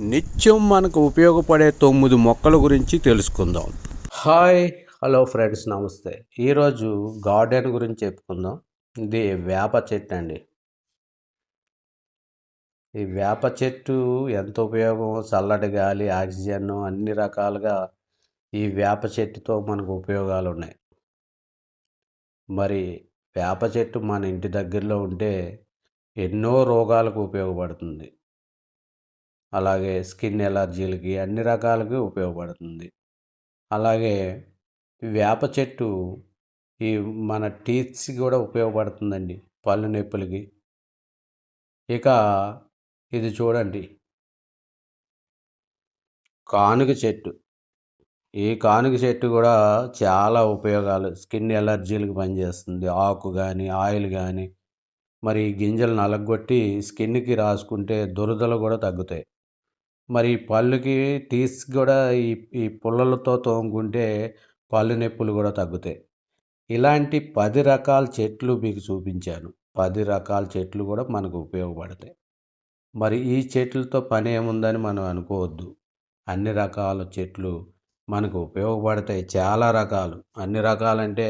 నిత్యం మనకు ఉపయోగపడే తొమ్మిది మొక్కల గురించి తెలుసుకుందాం. హాయ్ హలో ఫ్రెండ్స్ నమస్తే. ఈరోజు గార్డెన్ గురించి చెప్పుకుందాం. ఇది వేప చెట్టు అండి. ఈ వేప చెట్టు ఎంత ఉపయోగం? చల్లటి గాలి ఆక్సిజన్ అన్ని రకాలుగా ఈ వేప చెట్టుతో మనకు ఉపయోగాలు ఉన్నాయి. మరి వేప చెట్టు మన ఇంటి దగ్గరలో ఉంటే ఎన్నో రోగాలకు ఉపయోగపడుతుంది. అలాగే స్కిన్ ఎలర్జీలకి అన్ని రకాలకి ఉపయోగపడుతుంది. అలాగే వేప చెట్టు ఈ మన టీత్స్కి కూడా ఉపయోగపడుతుందండి పళ్ళు నొప్పులకి. ఇక ఇది చూడండి. కానుక చెట్టు. ఈ కానుక చెట్టు కూడా చాలా ఉపయోగాలు. స్కిన్ ఎలర్జీలకు పనిచేస్తుంది. ఆకు కానీ ఆయిల్ కానీ మరి గింజలు నలగొట్టి స్కిన్కి రాసుకుంటే దురదలు కూడా తగ్గుతాయి. మరి పళ్ళుకి టీస్ కూడా ఈ ఈ పుల్లలతో తోముకుంటే పళ్ళు నొప్పులు కూడా తగ్గుతాయి. ఇలాంటి పది రకాల చెట్లు మీకు చూపించాను. పది రకాల చెట్లు కూడా మనకు ఉపయోగపడతాయి. మరి ఈ చెట్లతో పని ఏముందని మనం అనుకోవద్దు. అన్ని రకాల చెట్లు మనకు ఉపయోగపడతాయి. చాలా రకాలు. అన్ని రకాలంటే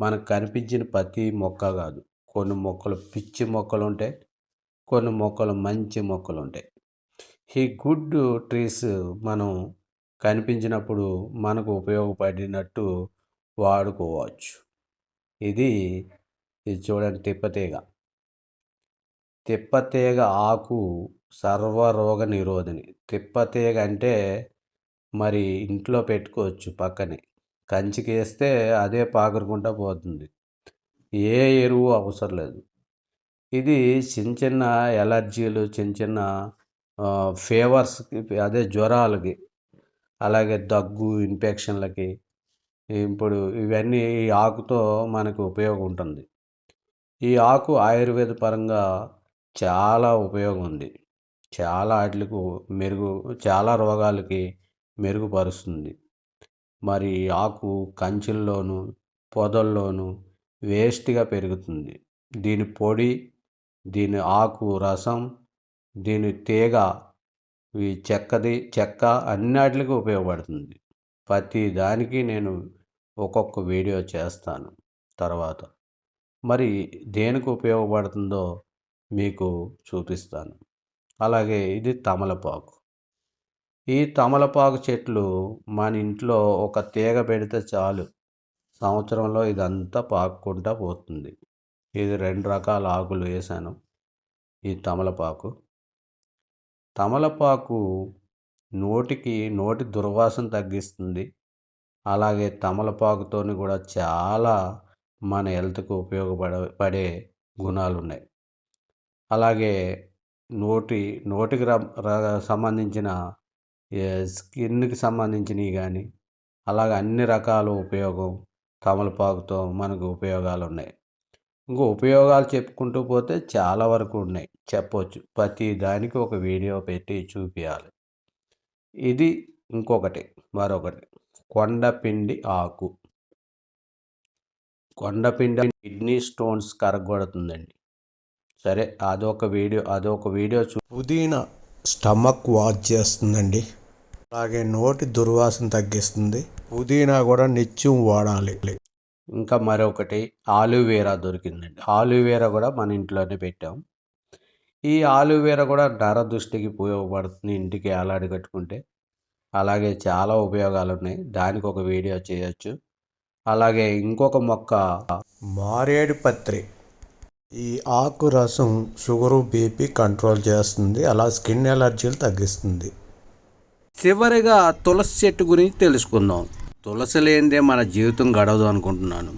మనకు కనిపించిన ప్రతి మొక్క కాదు. కొన్ని మొక్కలు పిచ్చి మొక్కలు ఉంటాయి కొన్ని మొక్కలు మంచి మొక్కలు ఉంటాయి ఈ గుడ్ ట్రీస్ మనం కనిపించినప్పుడు మనకు ఉపయోగపడినట్టు వాడుకోవచ్చు. ఇది ఇది చూడండి తిప్పతీగ. తిప్పతీగ ఆకు సర్వరోగ నిరోధిని. తిప్పతీగ అంటే మరి ఇంట్లో పెట్టుకోవచ్చు పక్కనే. కంచికి వేస్తే అదే పాకురుకుంటా పోతుంది. ఏ ఎరువు అవసరం లేదు. ఇది చిన్న చిన్న ఎలర్జీలు చిన్న చిన్న ఫీవర్స్కి అదే జ్వరాలకి అలాగే దగ్గు ఇన్ఫెక్షన్లకి ఇప్పుడు ఇవన్నీ ఈ ఆకుతో మనకు ఉపయోగం ఉంటుంది ఈ ఆకు ఆయుర్వేద పరంగా చాలా ఉపయోగం ఉంది చాలా వాటికి మెరుగు చాలా రోగాలకి మెరుగుపరుస్తుంది. మరి ఆకు కంచెల్లోనూ పొదల్లోనూ వేస్ట్గా పెరుగుతుంది. దీని పొడి దీని ఆకు రసం దీని తీగ ఈ చెక్కది చెక్క అన్నిటికి ఉపయోగపడుతుంది. ప్రతి దానికి నేను ఒక్కొక్క వీడియో చేస్తాను తర్వాత. మరి దేనికి ఉపయోగపడుతుందో మీకు చూపిస్తాను. అలాగే ఇది తమలపాకు. ఈ తమలపాకు చెట్లు మన ఇంట్లో ఒక తీగ పెడితే చాలు. సంవత్సరంలో ఇదంతా పాకుకుంటా పోతుంది. ఇది రెండు రకాల ఆకులు వేసాను. ఈ తమలపాకు. తమలపాకు నోటికి నోటి దుర్వాసన తగ్గిస్తుంది. అలాగే తమలపాకుతోని కూడా చాలా మన హెల్త్కు ఉపయోగపడ పడే గుణాలు ఉన్నాయి అలాగే నోటి నోటికి సంబంధించిన స్కిన్కి సంబంధించినవి కానీ అలాగే అన్ని రకాల ఉపయోగం తమలపాకుతో మనకు ఉపయోగాలు ఉన్నాయి ఇంకో ఉపయోగాలు చెప్పుకుంటూ పోతే చాలా వరకు ఉన్నాయి. చెప్పవచ్చు ప్రతి దానికి ఒక వీడియో పెట్టి చూపించాలి ఇది ఇంకొకటి. మరొకటి. కొండపిండి ఆకు. కొండపిండి కిడ్నీ స్టోన్స్ కరగొడుతుందండి. సరే అదొక వీడియో అదొక వీడియో చూ పుదీనా స్టమక్ వాష్ చేస్తుందండి. అలాగే నోటి దుర్వాసన తగ్గిస్తుంది. పుదీనా కూడా నిత్యం వాడాలి. ఇంకా మరొకటి ఆలువేరా దొరికిందండి. ఆలువేరా కూడా మన ఇంట్లోనే పెట్టాం. ఈ ఆలువేరా కూడా నర దృష్టికి ఉపయోగపడుతుంది ఇంటికి అలాడి కట్టుకుంటే. అలాగే చాలా ఉపయోగాలు ఉన్నాయి దానికి ఒక వీడియో చేయొచ్చు. అలాగే ఇంకొక మొక్క మారేడు పత్రి. ఈ ఆకు రసం షుగరు బీపీ కంట్రోల్ చేస్తుంది. అలా స్కిన్ ఎలర్జీలు తగ్గిస్తుంది. చివరిగా తులసి చెట్టు గురించి తెలుసుకుందాం. తులసి లేనిదే మన జీవితం గడవదు అనుకుంటున్నాను.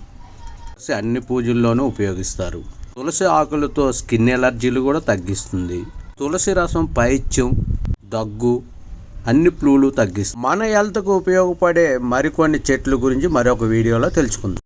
తులసి అన్ని పూజల్లోనూ ఉపయోగిస్తారు. తులసి ఆకులతో స్కిన్ ఎలర్జీలు కూడా తగ్గిస్తుంది. తులసి రసం పైత్యం దగ్గు అన్ని ఫ్లూలు తగ్గిస్తుంది. మన హెల్త్కు ఉపయోగపడే మరికొన్ని చెట్ల గురించి మరొక వీడియోలో తెలుసుకుందాం.